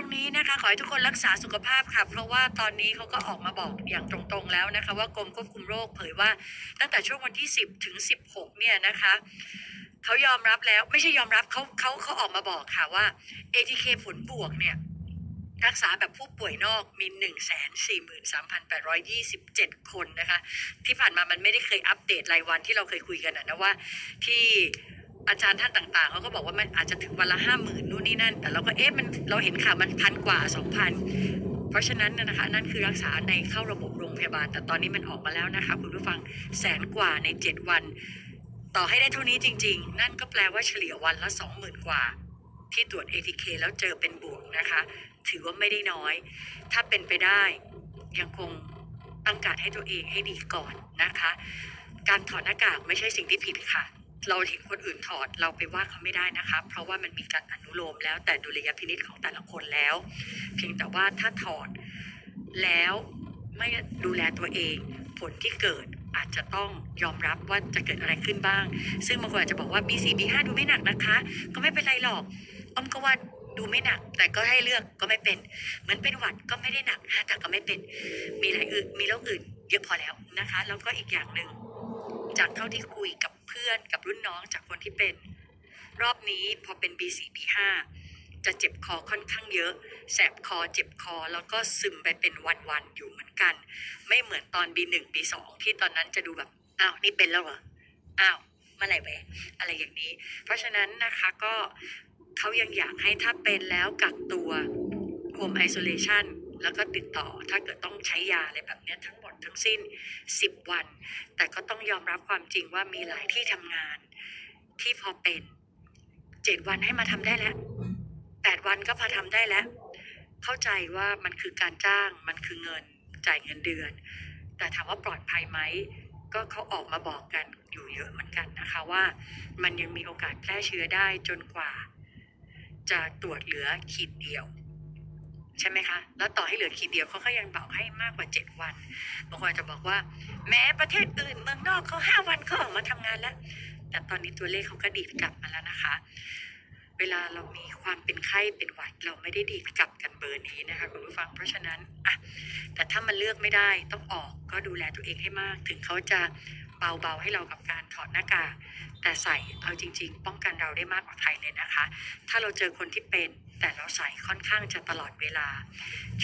รงนี้นะคะขอให้ทุกคนรักษาสุขภาพค่ะ เพราะว่าตอนนี้เขาก็ออกมาบอกอย่างตรงๆแล้วนะคะ ว่ากรมควบคุมโรคเผยว่าตั้งแต่ช่วงวันที่ 10 ถึง 16 เนี่ยนะคะเขายอมรับแล้วไม่ใช่ยอมรับเขาเขาเขาออกมาบอกค่ะว่า ATK ผลบวกเนี่ยรักษาแบบผู้ป่วยนอกมี 1 4 3 8 2 7 คนนะคะ ที่ผ่านมามันไม่ได้เคยอัปเดตรายวันที่เราเคยคุยกันนะว่าที่ อาจารย์ท่านต่างๆเขาก็บอกว่ามันอาจจะถึงวันละห้าหมื่นนู่นนี่นั่น แต่เราก็เอ๊ะมันเราเห็นข่าวมันพันกว่าสองพันเพราะฉะนั้นนะคะนั่นคือรักษาในเข้าระบบโรงพยาบาล แต่ตอนนี้มันออกมาแล้วนะคะคุณผู้ฟังแสนกว่าใน7วัน ต่อให้ได้เท่านี้จริง ๆ นั่นก็แปลว่าเฉลี่ยวันละ20,000กว่า ที่ตรวจ ATK แล้วเจอเป็นบวกนะคะ ถือว่าไม่ได้น้อย ถ้าเป็นไปได้ยังคงตั้งการให้ตัวเองให้ดีก่อนนะคะ การถอดหน้ากากไม่ใช่สิ่งที่ผิดค่ะ เราเห็นคนอื่นถอดเราไปว่าเขาไม่ได้นะคะ เพราะว่ามันมีการอนุโลมแล้วแต่ดุลยพินิจของแต่ละคนแล้ว เพียงแต่ว่าถ้าถอดแล้วไม่ดูแลตัวเอง ผลที่เกิดอาจจะต้องยอมรับว่าจะเกิดอะไรขึ้นบ้าง ซึ่งบางคนอาจจะบอกว่า B4 B5 ดูไม่หนักนะคะ ก็ไม่เป็นไรหรอกอ้อมก็ว่าดูไม่หนัก แต่ก็ให้เลือกก็ไม่เป็น เหมือนเป็นหวัดก็ไม่ได้หนักนะแต่ก็ไม่เป็น มีหลายอื่นมีโรคอื่นเยอะพอแล้วนะคะ แล้วก็อีกอย่างหนึ่งจากเท่าที่คุยกับ อนกับรุ่นน้องจากคนที่เป็น รอบนี้พอเป็น B4 B5 จะเจ็บคอค่อนข้างเยอะ แสบคอเจ็บคอแล้วก็ซึมไปเป็นวันๆอยู่เหมือนกัน ไม่เหมือนตอน B1 B2 ที่ตอนนั้นจะดูแบบอ้าวนี่เป็นแล้วเหรออ้าวเมื่อไหร่แวะอะไรอย่างนี้ เพราะฉะนั้นนะคะก็เขายังอยากให้ถ้าเป็นแล้วกักตัว home isolation แล้วก็ติดต่อถ้าเกิดต้องใช้ยาอะไรแบบนี้ทั้ง ทั้งสิ้น 10 วัน แต่ก็ต้องยอมรับความจริงว่ามีหลายที่ทำงาน ที่พอเป็น7วันให้มาทำได้แล้ว8วันก็พอทำได้แล้ว เข้าใจว่ามันคือการจ้างมันคือเงินจ่ายเงินเดือน แต่ถามว่าปลอดภัยไหมก็เขาออกมาบอกกันอยู่เยอะเหมือนกันนะคะว่า มันยังมีโอกาสแพร่เชื้อได้จนกว่า จะตรวจเหลือขีดเดียว ใช่ไหมคะ แล้วต่อให้เหลือขีดเดียวเขาก็ยังบอกให้มากกว่า 7 วันบางคนจะบอกว่า แม้ประเทศอื่นเมืองนอกเขาห้าวันเขาออกมาทำงานแล้ว แต่ตอนนี้ตัวเลขเขาก็ดีดกลับมาแล้วนะคะ เวลาเรามีความเป็นไข้เป็นหวัดเราไม่ได้ดีดกลับกันเบอร์นี้นะคะคุณผู้ฟัง เพราะฉะนั้นอะแต่ถ้ามันเลือกไม่ได้ต้องออกก็ดูแลตัวเองให้มาก ถึงเขาจะ เบาๆ ให้เรากับการถอดหน้ากากแต่ใส่เอาจริง ๆ ป้องกันเราได้มากกว่าใครเลยนะคะ ถ้าเราเจอคนที่เป็นแต่เราใส่ค่อนข้างจะตลอดเวลา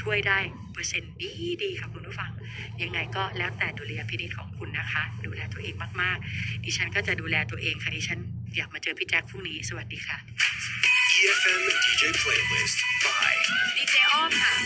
ช่วยได้เปอร์เซ็นต์ดีดีๆค่ะคุณผู้ฟัง ยังไงก็แล้วแต่ดุลยพินิจของคุณนะคะ ดูแลตัวเองมากๆ ดิฉันก็จะดูแลตัวเองค่ะดิฉันอยากมาเจอพี่แจ็คพรุ่งนี้สวัสดีค่ะ EFM DJ playlist by ดีเจอ้อมค่ะ